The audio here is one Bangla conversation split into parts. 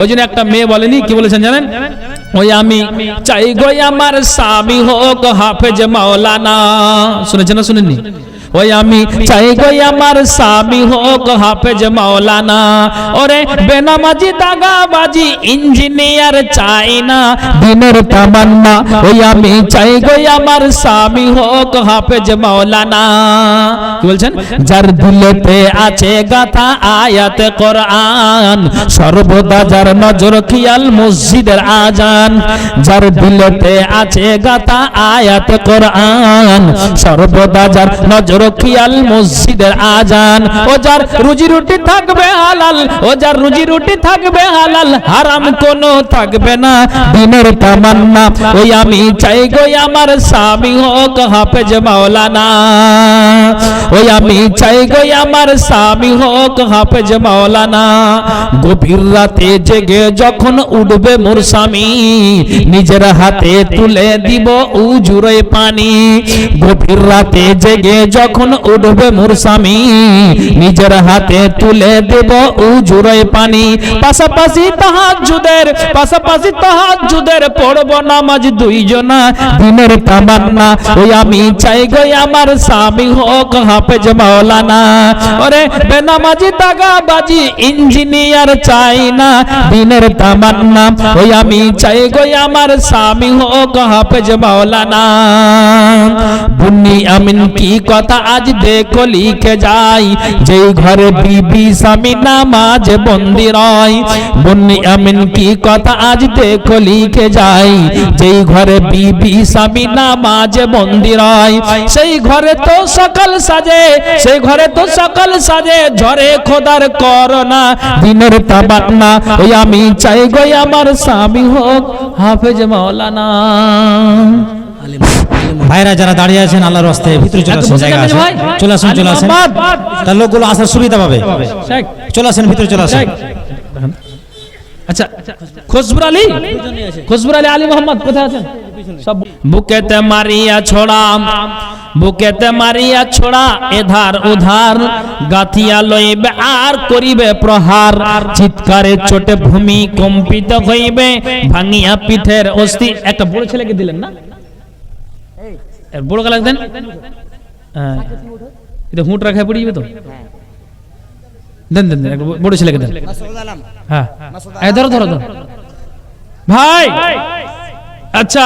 ওই জন্য একটা মেয়ে বলেনি, কি বলেছেন জানেন? ওই আমি চাই গো আমার স্বামী হোক হাফেজ মাওলানা। শুনেছেন না শুনেননি? ওই আমি চাই গো আমার স্বামী হোক হাফেজ মাওলানা। ওরে বেনামাজি, দাগাবাজি, ইঞ্জিনিয়ার চাই না, দিনের তামান্না। ওই আমি চাই গো আমার স্বামী হোক হাফেজ মাওলানা। কি বলছেন? যার দিলেতে আছে গাথা আয়াত কোরআন, সর্বদা যার নজর খেয়াল মসজিদের আজান। যার দিলেতে আছে গাথা আয়াত কোরআন, সর্বদা যার নজর খেয়াল মসজিদের আজান। ও যার রুজি রুটি থাকবে হালাল, ও যার রুজি রুটি থাকবে হালাল, হারাম কোনো থাকবে না। দিনের তামান্না, ওই আমি চাই গো আমার স্বামী হোক হাফেজ মাওলানা। ওই আমি চাই গো আমার স্বামী হোক হাফেজ মাওলানা। গভীর রাতে জেগে যখন উঠবে মোর স্বামী, নিজের হাতে তুলে দিব উজুরে পানি। গভীর রাতে জেগে যখন উঠবে মোর স্বামী, নিজের হাতে তুলে দেব উজুরে পানি। পাশাপাশি তাহাজ্জুদের পাশাপাশি তাহাজ্জুদের পড়ব নামাজ দুইজনা, দিনের তামান্না। ওই আমি চাই গো আমার স্বামী হোক হাফেজ মাওলানা। ওরে বেনামাজি দাগাবাজি ইঞ্জিনিয়ার চাই না, দিনের তামান্না। ওই আমি চাই গো আমার স্বামী হোক হাফেজ মাওলানা। বুনি আমিন কি কথা আজ দেখো লিখে যাই, যেই ঘরে বিবি স্বামী নামাজ বন্দি রয়। বুনি আমিন কি কথা আজ দেখো লিখে যাই, যেই ঘরে বিবি স্বামী নামাজ বন্দি রয়। সেই ঘরে তো সকাল সাজে, সেই ঘরে তো সকাল সাজে, ঝরে খোদার করোনা দিনের তাবান্না ওই আমি চাই গো আমার স্বামী হোক হাফেজ মাওলানা। ভাইরা যারা দাঁড়িয়ে আছেন আল্লাহর রাস্তায় ভিতরে চলে আসুন জায়গা আছে চলে আসুন চলে আসুন। তার লোকগুলো আসার সুবিধা পাবে। শেখ। চলে আসেন ভিতরে চলে আসুন। আচ্ছা খুশবুর আলী? খুশবুর আলী আলী মোহাম্মদ কোথায় আছেন? বুকেতে মারিয়া ছোড়া বুকেতে মারিয়া ছোড়া এধার উধার গাথিয়া লইবে আর করিবে প্রহার। চিৎকারে চোটে ভূমি কম্পিত হইবে ভাঙিয়া পিঠের অস্থি। একটা বড় ছেলেকে দিলেন না? বড় গালাক দেন। হ্যাঁ। এটা হুঁট রাখায় পড়ে যাবে তো? দেন দেন দেন বড় ছেলেকে দেন। হ্যাঁ। ধরো ধরো ধরো। ভাই! আচ্ছা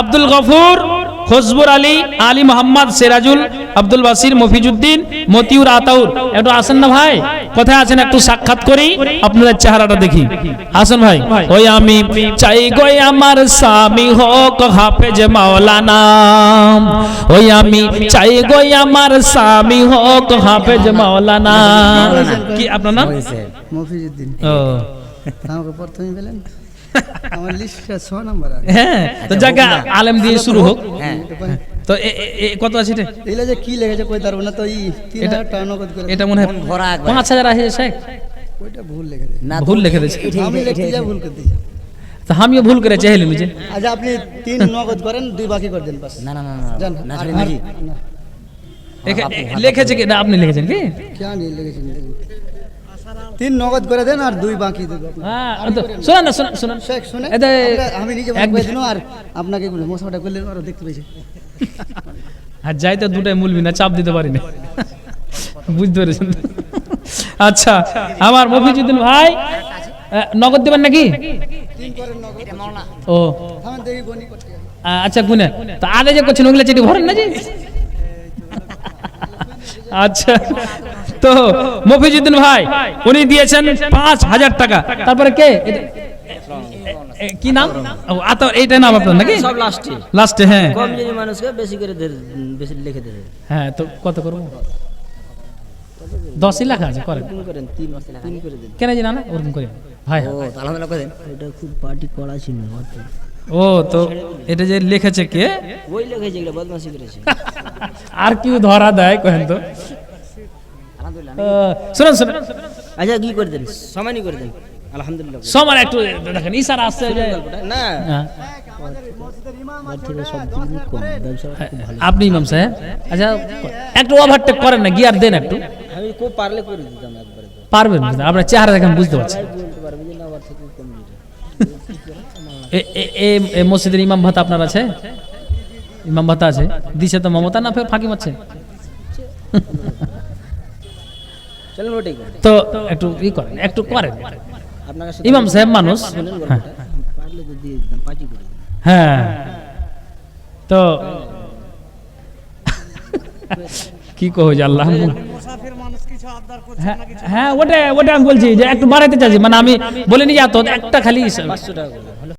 আব্দুল গফুর খসবুর আলী আলী মোহাম্মদ সিরাজুল আব্দুল বাসির মফিজুদ্দিন মতিউর আতাউর। একটু আসেন না ভাই? কোথায় আছেন একটু সাক্ষাৎ করি আপনাদের চেহারাটা দেখি। আসেন ভাই। ওই আমি চাই গই আমার স্বামী হোক হাফেজ মাওলানা। ওই আমি চাই গই আমার স্বামী হোক হাফেজ মাওলানা। কি আপনার নাম? মফিজুদ্দিন। ও। আমাকে প্রথমে পেলেন আমার লিস্টটা ছ নাম্বার হ্যাঁ তো জায়গা আলেম দিয়ে শুরু হোক। তো কত আছে এটা? যে কি লেগেছে কই না তো এই এটা- হাজার টাকা নগদ করে। এটা মনে হয় ভরা একবার। পাঁচ হাজার আছে শেখ। ওইটা ভুল না ভুল লিখে দিয়েছে আমি লিখতে যা ভুল করে দিয়েছি। তো আমিও ভুল করে চাইলাম যে। আচ্ছা আপনি তিন নগদ করেন দুই বাকি করে দেন বাস। না না না না না, লিখেছে কি? না আপনি লিখেছেন কি? কেন দেখুন। তিন নগদ করে দেন আর দুই বাকি দেবো। হ্যাঁ শোনান না শোনান শোনান। শেখ শুনে? আমি নিজে আর আপনাকে মশাটা করলে আরও দেখতে পেয়েছি আর যাই তো দুটাই মূলবি না চাপ দিতে পারি না বুঝতে পেরেছেন? আচ্ছা আমার মফিজুদ্দিন ভাই নগদ দেবেন নাকি? ও। আচ্ছা গুনে। তো আগে যে করছেন ওগুলো চেটি ভরেন না জি আচ্ছা। তো মফিজুদ্দিন ভাই উনি দিয়েছেন পাঁচ হাজার টাকা। তারপরে কে? কি নাম? ও, আতো এইটা নাম আপনার নাকি? সব লাস্টে লাস্টে হ্যাঁ। কম যদি মানুষকে বেশি করে বেশি লিখে দেবে। হ্যাঁ তো কত করব? দশই লাখ আছে করেন। করেন কেন জানা না ওরকম করে ভাই ও আলহামদুলিল্লাহ করে দেন। এটা খুব পার্টি করা ছিল ও তো এটা যে লিখেছে কে? ওই লেখেছে এগুলো বদমাশি করেছে। আর কেউ ধরা দেয় কেন তো। শুনুন শুনুন। আচ্ছা কি করে দেন সমানই করে দেন আলহামদুলিল্লাহ। সমান একটু দেখেন ইশারা আসছে না। হ্যাঁ। ভালো আপনি ইমাম সাহেব? আচ্ছা একটু ওভারটেক করেন না গিয়ার দেন একটু। আমি খুব পারলে করে দিতাম একবারে। পারবেন আপনার চেহারা দেখেন বুঝতে পারছি। এ মসজিদের ইমাম ভাতা আপনার আছে? ইমাম ভাতা আছে? দিছে তো মমতা না ফের ফাঁকি মারছে? তো একটু ই করেন একটু করেন। ইমাম সাহেব মানুষ। হ্যাঁ। তো। হ্যাঁ। তো কি কহ আল্লাহ হ্যাঁ হ্যাঁ ওটা ওটা আমি বলছি যে একটু বাড়াইতে চাইছি মানে আমি বলিনি এত একটা খালি পাঁচশো টাকা করে।